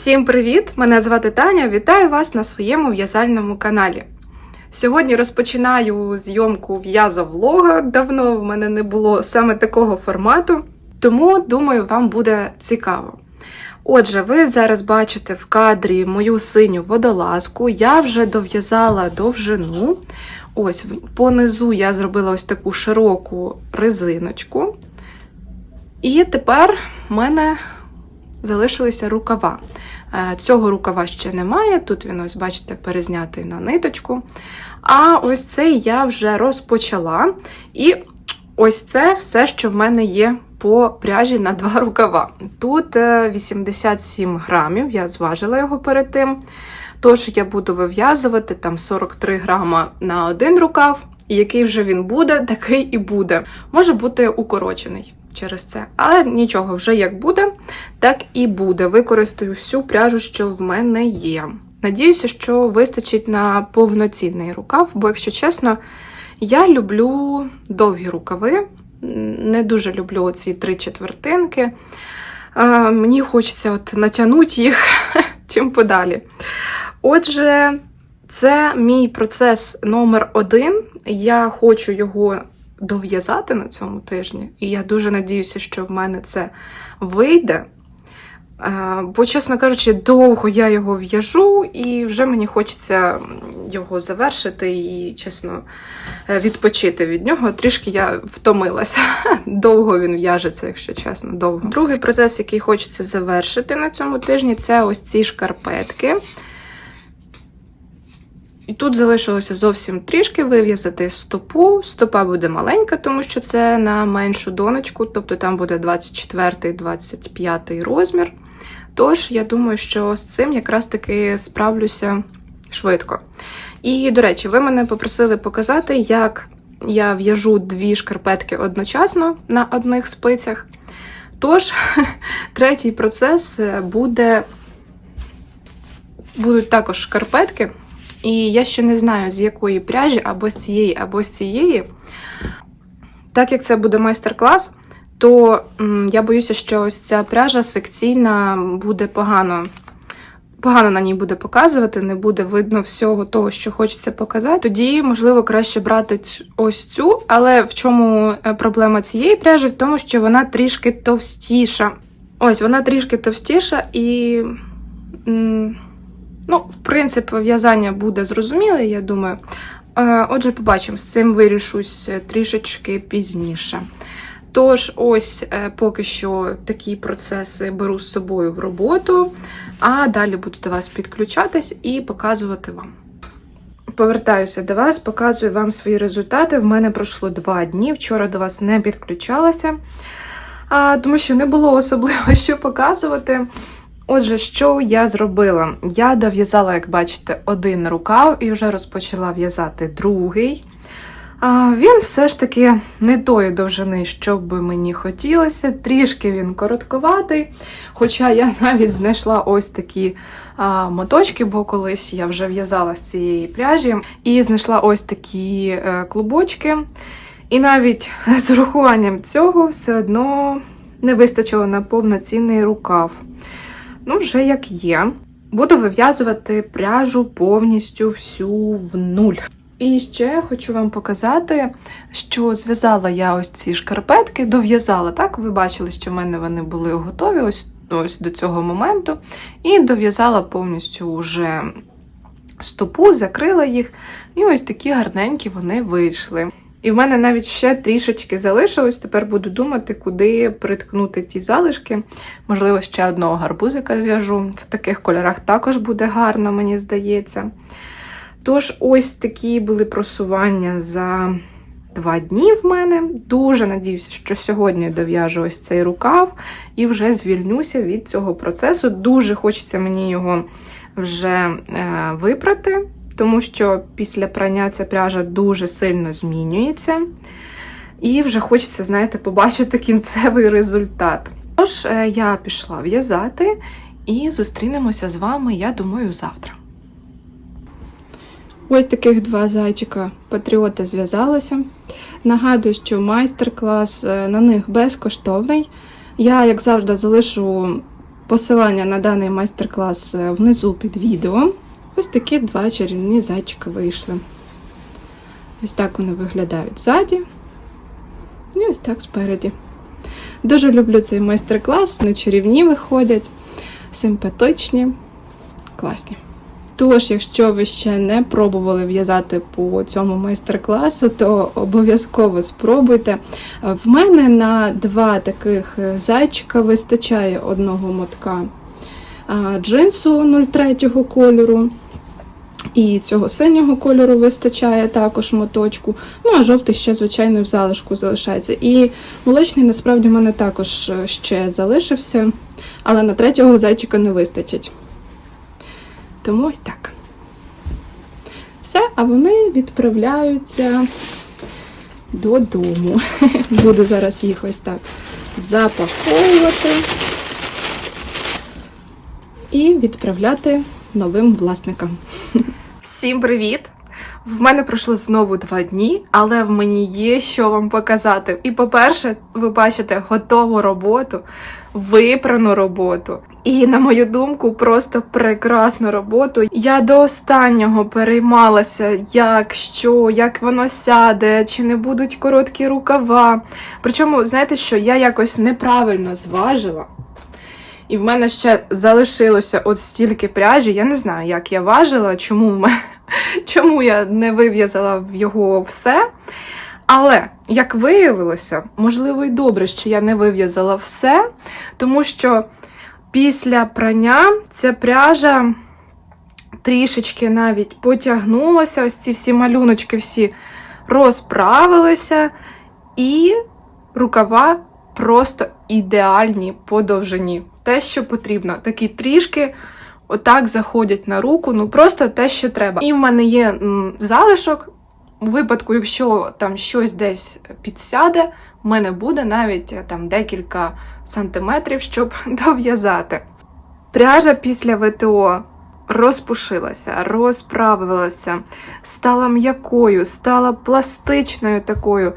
Всім привіт! Мене звати Таня. Вітаю вас на своєму в'язальному каналі. Сьогодні розпочинаю зйомку в'язовлога. Давно в мене не було саме такого формату, тому думаю, вам буде цікаво. Отже, ви зараз бачите в кадрі мою синю водолазку. Я вже дов'язала довжину. Ось понизу я зробила ось таку широку резиночку. І тепер в мене залишилися рукава. Е, Цього рукава ще немає. Тут він, ось, бачите, перезнятий на ниточку. А ось цей я вже розпочала. І ось це все, що в мене є по пряжі на два рукава. Тут е, 87 грамів, я зважила його перед тим. Тож я буду вив'язувати там 43 грама на один рукав, і який вже він буде, такий і буде. Може бути укорочений через це. Але нічого, вже як буде, так і буде. Використаю всю пряжу, що в мене є. Надіюся, що вистачить на повноцінний рукав, бо, якщо чесно, я люблю довгі рукави. Не дуже люблю ці три четвертинки. Мені хочеться от натягнути їх чим подалі. Отже, це мій процес номер один. Я хочу його дов'язати на цьому тижні, і я дуже надіюся, що в мене це вийде. Е, Бо, чесно кажучи, довго я його в'яжу, і вже мені хочеться його завершити і, чесно, е, відпочити від нього. Трішки я втомилася. Довго він в'яжеться, якщо чесно, довго. Другий процес, який хочеться завершити на цьому тижні, це ось ці шкарпетки. І тут залишилося зовсім трішки вив'язати стопу. Стопа буде маленька, тому що це на меншу донечку, тобто там буде 24-25 розмір. Тож, я думаю, що з цим якраз таки справлюся швидко. І, до речі, ви мене попросили показати, як я в'яжу дві шкарпетки одночасно на одних спицях. Тож, третій процес буде. Будуть також шкарпетки. І я ще не знаю, з якої пряжі, або з цієї, або з цієї. Так як це буде майстер-клас, то я боюся, що ось ця пряжа секційна буде погано. Погано на ній буде показувати, не буде видно всього того, що хочеться показати. Тоді, можливо, краще брати ось цю, але в чому е, проблема цієї пряжі? В тому, що вона трішки товстіша. Ось, вона трішки товстіша і. Ну, в принципі, в'язання буде зрозуміле, я думаю. Е, Отже, побачимо, з цим вирішусь е, трішечки пізніше. Тож, ось е, поки що такі процеси беру з собою в роботу, а далі буду до вас підключатись і показувати вам. Повертаюся до вас, показую вам свої результати. В мене пройшло два дні. Вчора до вас не підключалася, тому що не було особливо що показувати. Отже, що я зробила? Я дов'язала, як бачите, один рукав і вже розпочала в'язати другий. Він все ж таки не тої довжини, що би мені хотілося. Трішки він коротковатий. Хоча я навіть знайшла ось такі моточки, бо колись я вже в'язала з цієї пряжі, і знайшла ось такі е, клубочки. І навіть з урахуванням цього все одно не вистачило на повноцінний рукав. Ну, вже як є. Буду вив'язувати пряжу повністю всю в нуль. І ще хочу вам показати, що зв'язала я ось ці шкарпетки, дов'язала, так? Ви бачили, що в мене вони були готові ось, ось до цього моменту. І дов'язала повністю вже стопу, закрила їх. І ось такі гарненькі вони вийшли. І в мене навіть ще трішечки залишилось. Тепер буду думати, куди приткнути ті залишки. Можливо, ще одного гарбузика зв'яжу. В таких кольорах також буде гарно, мені здається. Тож, ось такі були просування за два дні в мене. Дуже надіюся, що сьогодні дов'яжу ось цей рукав і вже звільнюся від цього процесу. Дуже хочеться мені його вже е, випрати тому що після прання ця пряжа дуже сильно змінюється. І вже хочеться, знаєте, побачити кінцевий результат. Тож, е, я пішла в'язати і зустрінемося з вами, я думаю, завтра. Ось таких два зайчика патріоти зв'язалося. Нагадую, що майстер-клас е, на них безкоштовний. Я, як завжди, залишу Посилання на даний майстер-клас е, внизу під відео. Ось такі два чарівні зайчики вийшли. Ось так вони виглядають ззаді. І ось так спереді. Дуже люблю цей майстер-клас, вони чарівні виходять, симпатичні, класні. Тож, якщо ви ще не пробували в'язати по цьому майстер-класу, то обов'язково спробуйте. В мене на два таких зайчика вистачає одного мотка джинсу 03 кольору. І цього синього кольору вистачає також моточку. Ну, а жовтий ще, звичайно, в залишку залишається. І молочний, насправді, в мене також е, ще залишився, але на третього зайчика не вистачить. Тому ось так. Все, а вони відправляються додому. Буду зараз їх ось так запаковувати і відправляти новим власникам. Всім привіт! В мене пройшло знову два дні, але в мені є що вам показати. І, по-перше, ви бачите готову роботу, випрану роботу. І, на мою думку, просто прекрасну роботу. Я до останнього переймалася, як що, як воно сяде, чи не будуть короткі рукава. Причому, знаєте що, я якось неправильно зважила. І в мене ще залишилося от стільки пряжі. Я не знаю, як я важила, чому, чому я не вив'язала в його все. Але, як виявилося, можливо, і добре, що я не вив'язала все, тому що після прання ця пряжа трішечки навіть потягнулася, ось ці всі малюночки всі розправилися, і рукава просто ідеальні по довжині. Те, що потрібно. Такі трішки отак заходять на руку, ну просто те, що треба. І в мене є м, залишок. У випадку, якщо там щось десь підсяде, в мене буде навіть е, там декілька сантиметрів, щоб дов'язати. Пряжа після ВТО розпушилася, розправилася, стала м'якою, стала пластичною такою.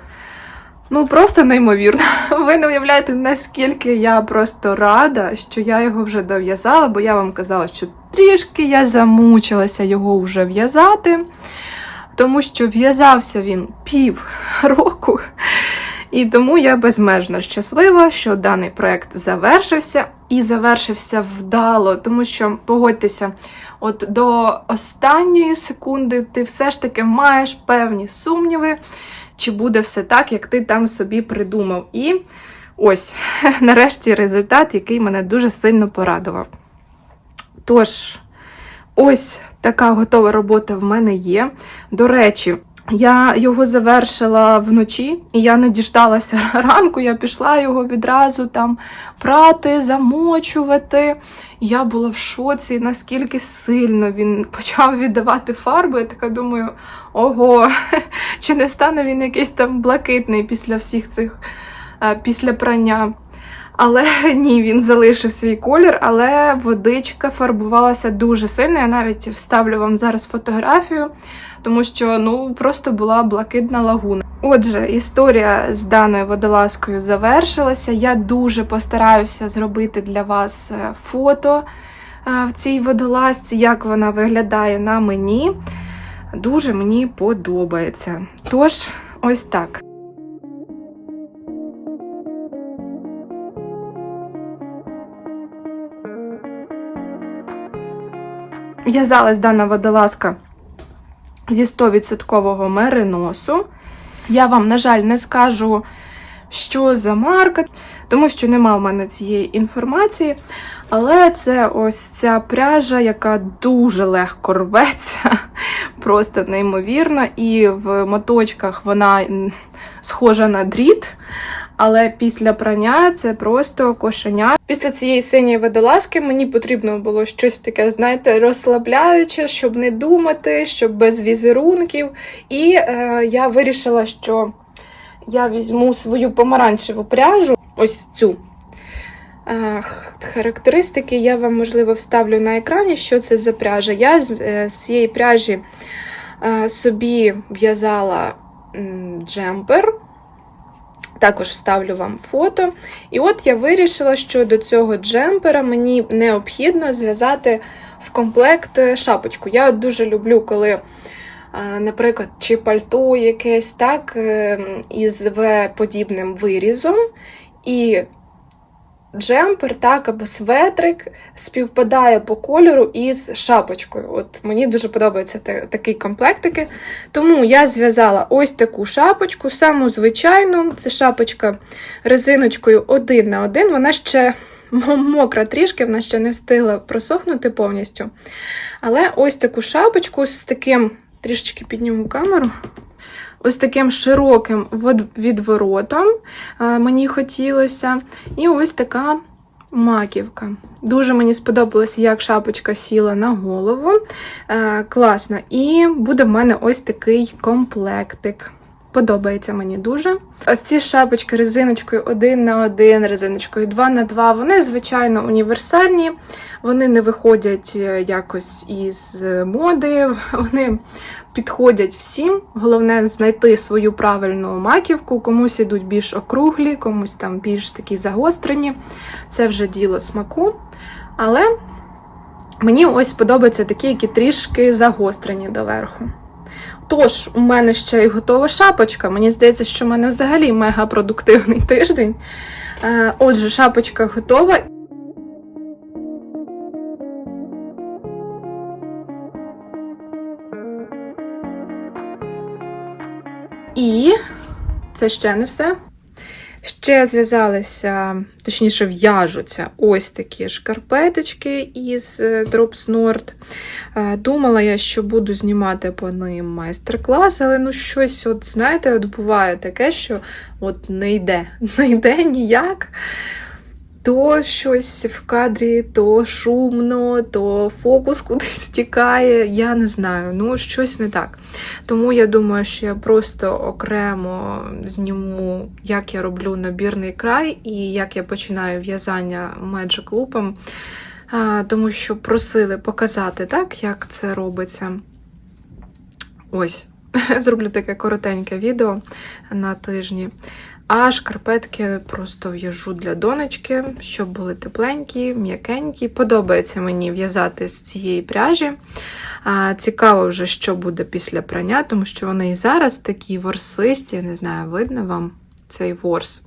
Ну, просто неймовірно. Ви не уявляєте, наскільки я просто рада, що я його вже дов'язала, бо я вам казала, що трішки я замучилася його вже в'язати, тому що в'язався він пів року. І тому я безмежно щаслива, що даний проект завершився і завершився вдало, тому що погодьтеся, от до останньої секунди ти все ж таки маєш певні сумніви, чи буде все так, як ти там собі придумав. І ось, нарешті, результат, який мене дуже сильно порадував. Тож, ось така готова робота в мене є. До речі, я його завершила вночі, і я не діждалася ранку. Я пішла його відразу там прати, замочувати. Я була в шоці, наскільки сильно він почав віддавати фарбу. Я така думаю, ого, чи не стане він якийсь там блакитний після всіх цих е, після прання. Але ні, він залишив свій колір, але водичка фарбувалася дуже сильно. Я навіть вставлю вам зараз фотографію, тому що ну просто була блакитна лагуна. Отже, історія з даною водолазкою завершилася. Я дуже постараюся зробити для вас е, фото е, в цій водолазці, як вона виглядає на мені. Дуже мені подобається. Тож, ось так. В'язалась дана водолазка зі 100% мериносу. Я вам, на жаль, не скажу, що за марка, тому що нема в мене цієї інформації. Але це ось ця пряжа, яка дуже легко рветься, просто неймовірно. І в моточках вона схожа на дріт. Але після прання це просто кошеня. Після цієї синьої водолазки мені потрібно було щось таке, знаєте, розслабляюче, щоб не думати, щоб без візерунків. І е, я вирішила, що я візьму свою помаранчеву пряжу, ось цю. Е, Характеристики я вам, можливо, вставлю на екрані, що це за пряжа. Я з, е, цієї пряжі е, собі в'язала джемпер Також вставлю вам фото. І от я вирішила, що до цього джемпера мені необхідно зв'язати в комплект е, шапочку. Я дуже люблю, коли, е, наприклад, чи пальто якесь так, е, із V подібним вирізом. І джемпер, так, або светрик співпадає по кольору із шапочкою. От мені дуже подобається та- такий комплектики. Тому я зв'язала ось таку шапочку, саму звичайну. Це шапочка резиночкою один на один. Вона ще мокра трішки, вона ще не встигла просохнути повністю. Але ось таку шапочку з таким, трішечки підніму камеру. Ось таким широким відворотом е, мені хотілося. І ось така маківка. Дуже мені сподобалося, як шапочка сіла на голову. Е, класно. І буде в мене ось такий комплектик. Подобається мені дуже. Ось ці шапочки резиночкою 1 на 1, резиночкою 2 на 2 вони, звичайно, універсальні. Вони не виходять е, якось із е, моди, вони підходять всім. Головне знайти свою правильну маківку. Комусь ідуть більш округлі, комусь там більш такі загострені. Це вже діло смаку. Але мені ось подобаються такі, які трішки загострені доверху. Тож, у мене ще й готова шапочка. Мені здається, що в мене взагалі мега продуктивний тиждень. Е, Отже, шапочка готова. І це ще не все. Ще зв'язалися, точніше, в'яжуться ось такі шкарпеточки із е, Drops Nord. Е, Думала я, що буду знімати по ним майстер-клас, але ну щось, от знаєте, от буває таке, що от не йде, не йде ніяк. То щось в кадрі, то шумно, то фокус кудись тікає. Я не знаю, ну щось не так. Тому я думаю, що я просто окремо зніму, як я роблю набірний край і як я починаю в'язання Magic Loop. Тому що просили показати, так, як це робиться. Ось, зроблю таке коротеньке відео на тижні. А шкарпетки просто в'яжу для донечки, щоб були тепленькі, м'якенькі. Подобається мені в'язати з цієї пряжі. А, Цікаво вже, що буде після прання, тому що вони і зараз такі ворсисті, я не знаю, видно вам цей ворс.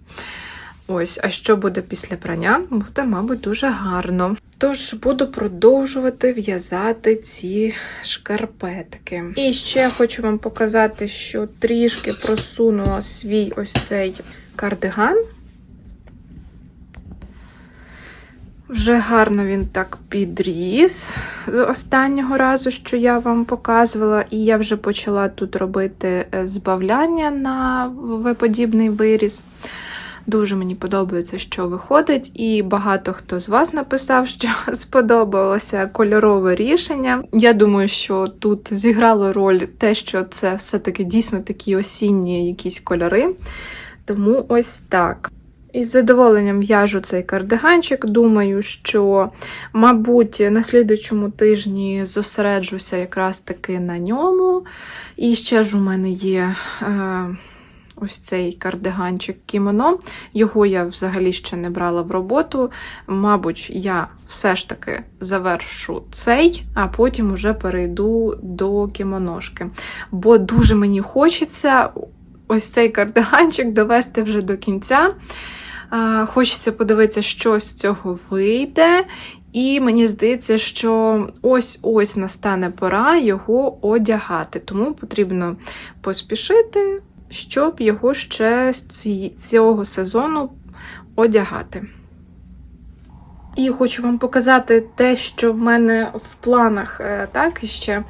Ось, а що буде після прання, буде, мабуть, дуже гарно. Тож буду продовжувати в'язати ці шкарпетки. І ще хочу вам показати, що трішки просунула свій ось цей кардиган. Вже гарно він так підріс з останнього разу, що я вам показувала, і я вже почала тут робити е, збавляння на В-подібний виріз. Дуже мені подобається, що виходить, і багато хто з вас написав, що сподобалося кольорове рішення. Я думаю, що тут зіграло роль те, що це все-таки дійсно такі осінні якісь кольори. Тому ось так. Із задоволенням в'яжу цей кардиганчик. Думаю, що, мабуть, на слідучому тижні зосереджуся якраз таки на ньому. І ще ж у мене є. Е Ось цей кардиганчик кімоно. Його я взагалі ще не брала в роботу. Мабуть, я все ж таки завершу цей, а потім уже перейду до кімоношки. Бо дуже мені хочеться ось цей кардиганчик довести вже до кінця. Хочеться подивитися, що з цього вийде. І мені здається, що ось-ось настане пора його одягати. Тому потрібно поспішити щоб його ще з цього сезону одягати. І хочу вам показати те, що в мене в планах е, так ще.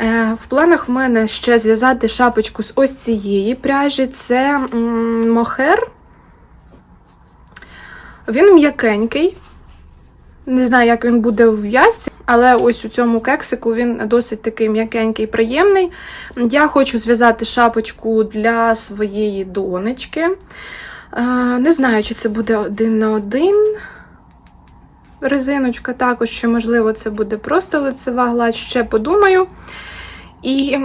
Е, В планах в мене ще зв'язати шапочку з ось цієї пряжі. Це мохер. Він м'якенький. Не знаю, як він буде в в'язці, але ось у цьому кексику він досить такий м'якенький, приємний. Я хочу зв'язати шапочку для своєї донечки. Не знаю, чи це буде один на один. Резиночка також, що, можливо, це буде просто лицева гладь, ще подумаю. І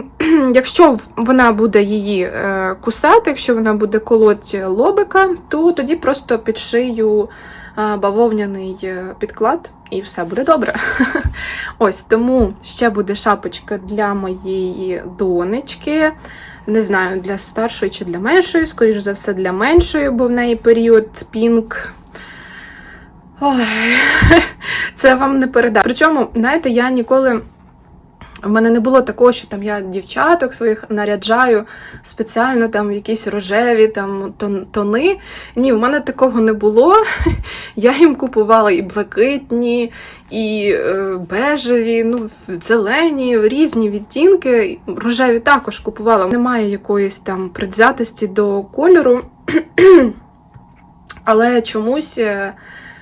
якщо вона буде її е, кусати, якщо вона буде колоть лобика, то тоді просто підшию е, бавовняний е, підклад і все буде добре. Ось тому ще буде шапочка для моєї донечки. Не знаю, для старшої чи для меншої, скоріш за все, для меншої, бо в неї період пінк. Ой, це вам не передам. Причому, знаєте, я ніколи. В мене не було такого, що там я дівчаток своїх наряджаю спеціально там якісь рожеві там тони. Ні, в мене такого не було. Я їм купувала і блакитні, і е, бежеві, ну, зелені, різні відтінки. Рожеві також купувала. Немає якоїсь там предвзятості до кольору. Але чомусь е,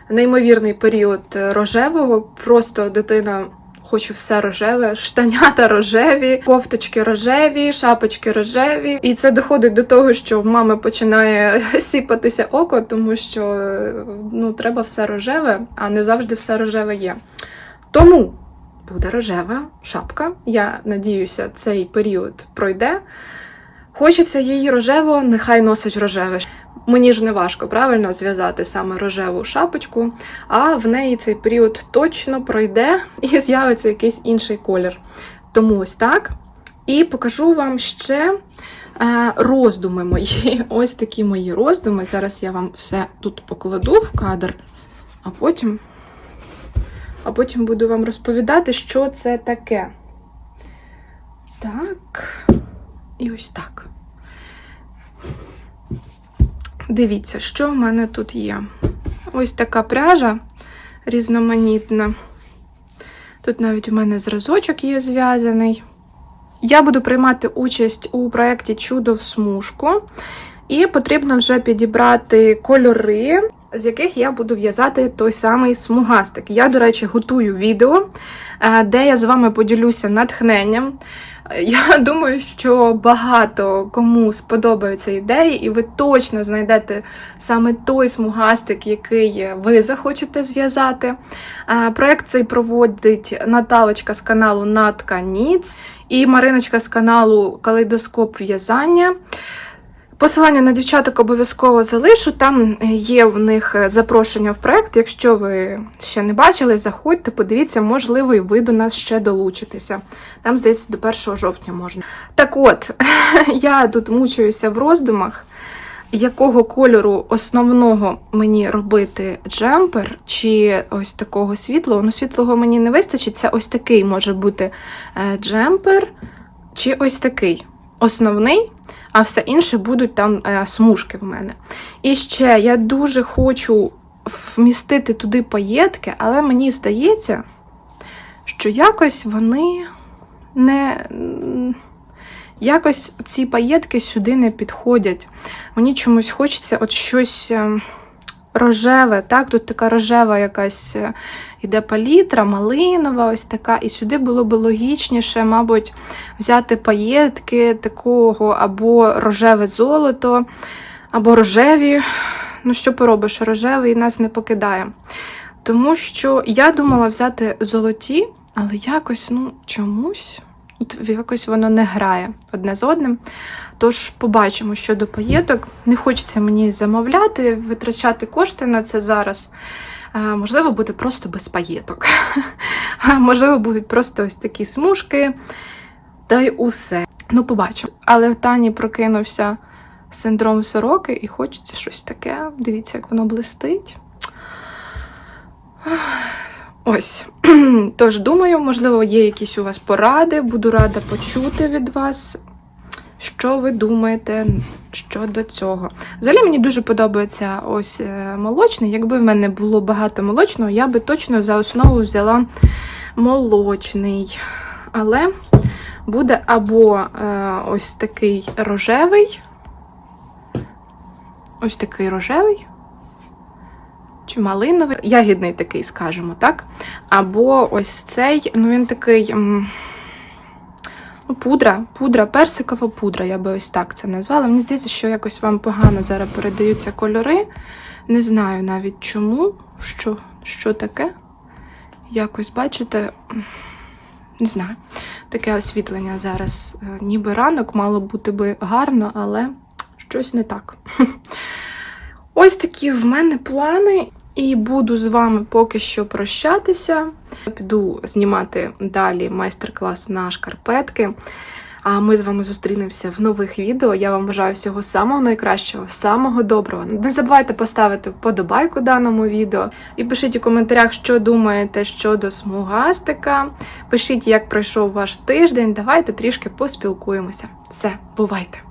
неймовірний період е, рожевого. Просто дитина хоче все рожеве, штанята рожеві, кофточки рожеві, шапочки рожеві. І це доходить до того, що в мами починає сіпатися око, тому що ну, треба все рожеве, а не завжди все рожеве є. Тому буде рожева шапка. Я надіюся, цей період пройде. Хочеться їй рожево, нехай носить рожеве. Мені ж не важко правильно зв'язати саме рожеву шапочку, а в неї цей період точно пройде і з'явиться якийсь інший колір. Тому ось так. І покажу вам ще е, роздуми мої. Ось такі мої роздуми. Зараз я вам все тут покладу в кадр, а потім, а потім буду вам розповідати, що це таке. Так. І ось так. Дивіться, що в мене тут є. Ось така пряжа різноманітна. Тут навіть у мене зразочок є зв'язаний. Я буду приймати участь у проєкті Чудо в смужку. І потрібно вже підібрати кольори, з яких я буду в'язати той самий смугастик. Я, до речі, готую відео, е, де я з вами поділюся натхненням. Я думаю, що багато кому сподобаються ідеї, і ви точно знайдете саме той смугастик, який ви захочете зв'язати. Проект цей проводить Наталочка з каналу Натка Ніц і Мариночка з каналу Калейдоскоп в'язання. Посилання на дівчаток обов'язково залишу. Там є в них запрошення в проект. Якщо ви ще не бачили, заходьте, подивіться, можливо, і ви до нас ще долучитеся. Там, здається, до 1 жовтня можна. Так от, я тут мучуюся в роздумах, якого кольору основного мені робити джемпер, чи ось такого світлого. Ну, світлого мені не вистачить. Це ось такий може бути е, джемпер, чи ось такий основний а все інше будуть там е, смужки в мене. І ще я дуже хочу вмістити туди паєтки, але мені здається, що якось вони не. Якось ці паєтки сюди не підходять. Мені чомусь хочеться от щось е, рожеве. Так, тут така рожева якась е, іде палітра, малинова, ось така. І сюди було б логічніше, мабуть, взяти паєтки такого або рожеве золото, або рожеві. Ну, що поробиш, рожевий нас не покидає. Тому що я думала взяти золоті, але якось, ну, чомусь. От якось воно не грає одне з одним. Тож побачимо щодо паєток. Не хочеться мені замовляти, витрачати кошти на це зараз. Можливо, буде просто без паєток. Можливо, будуть просто ось такі смужки. Та й усе. Ну, побачимо. Але в Тані прокинувся синдром сороки, і хочеться щось таке. Дивіться, як воно блистить. Ось. Тож, думаю, можливо, є якісь у вас поради. Буду рада почути від вас, що ви думаєте щодо цього. Взагалі мені дуже подобається ось е, молочний. Якби в мене було багато молочного, я би точно за основу взяла молочний. Але буде або е, ось такий рожевий, ось такий рожевий. Чи малиновий, ягідний такий, скажімо, так? Або ось цей, ну він такий ну, пудра, пудра, персикова пудра, я би ось так це назвала. Мені здається, що якось вам погано зараз передаються кольори. Не знаю навіть чому, що, що таке. Якось, бачите, не знаю. таке освітлення зараз. Е, Ніби ранок мало бути би гарно, але щось не так. Ось такі в мене плани, і буду з вами поки що прощатися. Піду знімати далі майстер-клас на шкарпетки. А ми з вами зустрінемося в нових відео. Я вам бажаю всього самого найкращого, самого доброго. Не забувайте поставити вподобайку даному відео і пишіть у коментарях, що думаєте щодо смугастика. Пишіть, як пройшов ваш тиждень. Давайте трішки поспілкуємося. Все, бувайте!